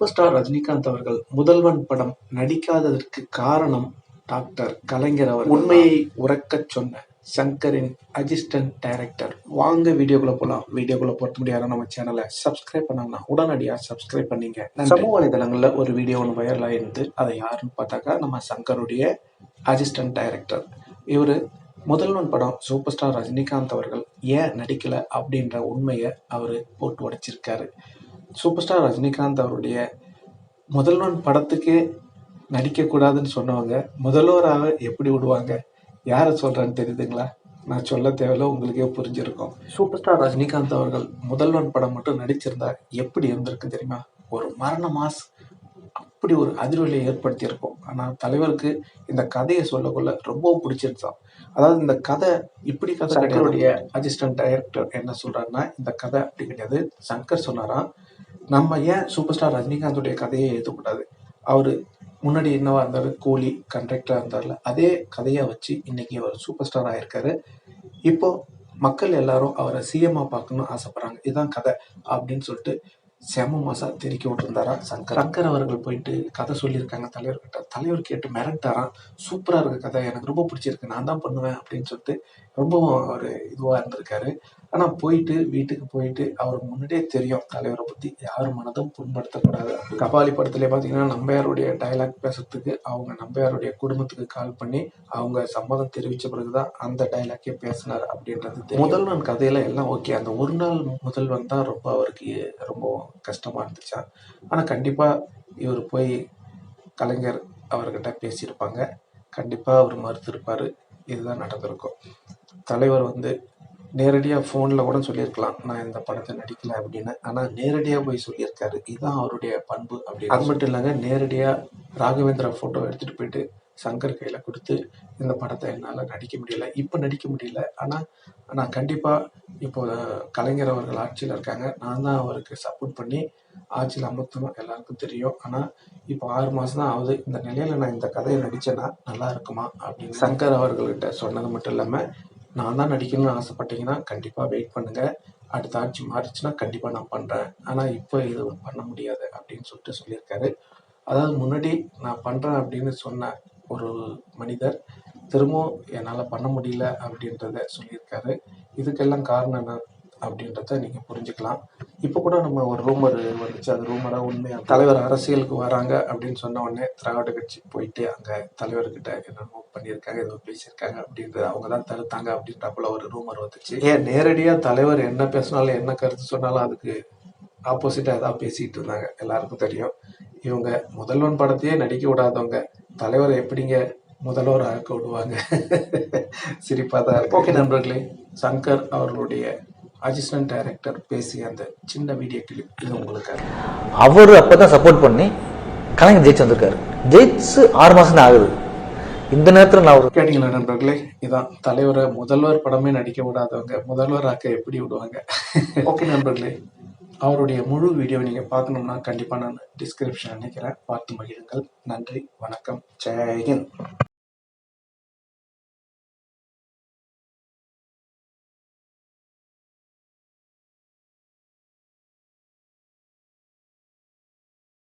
Super star Rajinikanth அவர்கள் முதல்வன் படம் நடிக்காததற்கு காரணம் டாக்டர் கலைஞர் அவர் உண்மையை உறக்கச் சொன்ன சங்கரின் அசிஸ்டன்ட் டைரக்டர் வாங்க வீடியோக்குள்ள போலாம். வீடியோக்குள்ள போறது முடியாத நம்ம சேனலை சப்ஸ்கிரைப் பண்ணாங்கன்னா உடனடியா சப்ஸ்கிரைப் பண்ணீங்க. சமூக வலைதளங்கள்ல ஒரு வீடியோ ஒன்று வைரல் ஆயிருந்து அதை யாருன்னு பார்த்தாக்கா நம்ம சங்கருடைய அசிஸ்டன்ட் டைரக்டர் இவரு முதல்வன் படம் சூப்பர் ஸ்டார் ரஜினிகாந்த் அவர்கள் ஏன் நடிக்கல அப்படின்ற உண்மையை அவரு போட்டு உடைச்சிருக்காரு. சூப்பர் ஸ்டார் ரஜினிகாந்த் அவருடைய முதல்வன் படத்துக்கே நடிக்கக்கூடாதுன்னு சொன்னவங்க முதல்வராக எப்படி விடுவாங்க யாரை சொல்கிறேன்னு தெரியுதுங்களா? நான் சொல்ல தேவையில்ல உங்களுக்கே புரிஞ்சிருக்கும். சூப்பர் ஸ்டார் ரஜினிகாந்த் அவர்கள் முதல்வன் படம் மட்டும் நடிச்சிருந்தா எப்படி இருந்திருக்கு தெரியுமா? ஒரு மரண மாஸ் அப்படி ஒரு அதிர்வலையை ஏற்படுத்தியிருக்கும். ஆனால் தலைவருக்கு இந்த கதையை சொல்லக்குள்ள ரொம்ப பிடிச்சிருந்தான் அதாவது இந்த கதை இப்படி கதை சங்கருடைய அசிஸ்டன்ட் டைரக்டர் என்ன சொல்றாருன்னா இந்த கதை அப்படி கிடையாது. சங்கர் சொன்னாராம் நம்ம ஏன் சூப்பர் ஸ்டார் ரஜினிகாந்துடைய கதையை எழுதக்கூடாது அவரு முன்னாடி என்னவா இருந்தாரு? கூலி கண்டக்டரா இருந்தார்ல அதே கதையை வச்சு இன்னைக்கு அவர் சூப்பர் ஸ்டார் ஆயிருக்காரு. இப்போ மக்கள் எல்லாரும் அவரை சிஎம்ஆ பார்க்கணும்னு ஆசைப்படுறாங்க. இதுதான் கதை அப்படின்னு சொல்லிட்டு செம மாசா தெரிக்க விட்டுருந்தாரா சங்கர். சங்கர் அவர்கள் போயிட்டு கதை சொல்லியிருக்காங்க. தலைவர்கிட்ட தலைவர் கேட்டு மிரட்டாராம் சூப்பராக இருக்க கதை. எனக்கு ரொம்ப பிடிச்சிருக்கு. நான் தான் பண்ணுவேன் அப்படின்னு சொல்லிட்டு ரொம்பவும் அவர் இதுவாக இருந்திருக்காரு. ஆனால் போயிட்டு வீட்டுக்கு போயிட்டு அவருக்கு முன்னாடியே தெரியும் தலைவரை பற்றி யார் மனதும் புண்படுத்தக்கூடாது. கபாலி படத்துலேயே பார்த்தீங்கன்னா நம்பையாருடைய டயலாக் பேசுறதுக்கு அவங்க நம்பையாருடைய குடும்பத்துக்கு கால் பண்ணி அவங்க சம்மதம் தெரிவித்த பிறகு தான் அந்த டயலாக்கே பேசினார் அப்படின்றது முதல்வன் கதையில எல்லாம் ஓகே அந்த ஒரு நாள் முதல்வன் தான் ரொம்ப அவருக்கு ரொம்ப கஷ்டமா இருந்துச்சா? ஆனா கண்டிப்பா இவர் போய் கலைஞர் அவர்கிட்ட பேசியிருப்பாங்க. கண்டிப்பா அவர் மறுத்திருப்பாரு. இதுதான் நடந்திருக்கும். தலைவர் வந்து நேரடியாக ஃபோனில் கூட சொல்லியிருக்கலாம். நான் இந்த படத்தை நடிக்கல அப்படின்னு. ஆனால் நேரடியாக போய் சொல்லியிருக்காரு. இதுதான் அவருடைய பண்பு அப்படி அது மட்டும் இல்லைங்க நேரடியாக ராகவேந்திரா ஃபோட்டோ எடுத்துகிட்டு போயிட்டு சங்கர் கையில் கொடுத்து இந்த படத்தை என்னால் நடிக்க முடியல. இப்போ நடிக்க முடியல. ஆனால் நான் கண்டிப்பாக இப்போ கலைஞர் அவர்கள் ஆட்சியில் இருக்காங்க. நான் தான் அவருக்கு சப்போர்ட் பண்ணி ஆட்சியில் அமர்த்தணும் எல்லாருக்கும் தெரியும். ஆனால் இப்போ ஆறு மாதம் தான் ஆகுது. இந்த நிலையில் நான் இந்த கதையை நடித்தேன்னா நல்லா இருக்குமா அப்படின்னு சங்கர் அவர்கள்கிட்ட சொன்னது மட்டும் இல்லாமல் நான் தான் நடிக்கணும்னு ஆசைப்பட்டீங்கன்னா கண்டிப்பாக வெயிட் பண்ணுங்கள் அடுத்த ஆட்சி மாறிச்சுன்னா கண்டிப்பாக நான் பண்ணுறேன் ஆனால் இப்போ இது பண்ண முடியாது அப்படின்னு சொல்லிட்டு சொல்லியிருக்காரு. அதாவது முன்னாடி நான் பண்ணுறேன் அப்படின்னு சொன்ன ஒரு மனிதர். திரும்பவும் என்னால் பண்ண முடியல அப்படின்றத சொல்லியிருக்காரு. இதுக்கெல்லாம் காரணம் என்ன அப்படின்றத நீங்கள் புரிஞ்சுக்கலாம். இப்போ கூட நம்ம ஒரு ரூமர் வந்துச்சு. அது ரூமராக உண்மையாக தலைவர் அரசியலுக்கு வராங்க அப்படின்னு சொன்ன உடனே திராவிட கட்சி போயிட்டு அங்கே தலைவர்கிட்ட என்னென்னமோ பண்ணியிருக்காங்க ஏதோ பேசியிருக்காங்க அப்படின்றது அவங்க தான் தடுத்தாங்க அப்படின்றப்பல ஒரு ரூமர் வந்துச்சு. ஏன் நேரடியாக தலைவர் என்ன பேசினாலும் என்ன கருத்து சொன்னாலும் அதுக்கு ஆப்போசிட்டாக ஏதாவது பேசிகிட்டு இருந்தாங்க. எல்லாருக்கும் தெரியும். இவங்க முதல்வன் படத்தையே நடிக்க விடாதவங்க. தலைவரை எப்படிங்க முதல்வர் ஆக்க விடுவாங்க சிரிப்பாக தான் ஓகே நண்பர்களே. சங்கர் அவர்களுடைய அசிஸ்டன்ட் டைரக்டர் பேசிய அந்த சின்ன வீடியோ கிளிப் இது உங்களுக்காக. அவர் அப்பதான் சப்போர்ட் பண்ணி கலைஞர் ஜெயிச்சு வந்திருக்காரு. ஜெயிச்சு ஆறு மாசம் தான் ஆகுது. இந்த நேரத்துல நான் ஒரு கேட்டீங்களா நண்பர்களே? இதான் தலைவரை முதல்வர் படமே நடிக்க விடாதவங்க முதல்வர் ஆக்க எப்படி விடுவாங்க? ஓகே நண்பர்களே. அவருடைய முழு வீடியோ நீங்கள் பார்க்கணும்னா கண்டிப்பாக நான் டிஸ்கிரிப்ஷன் நினைக்கிறேன் பார்த்து மகிழுங்கள். நன்றி. வணக்கம். ஜெயஹிந்த்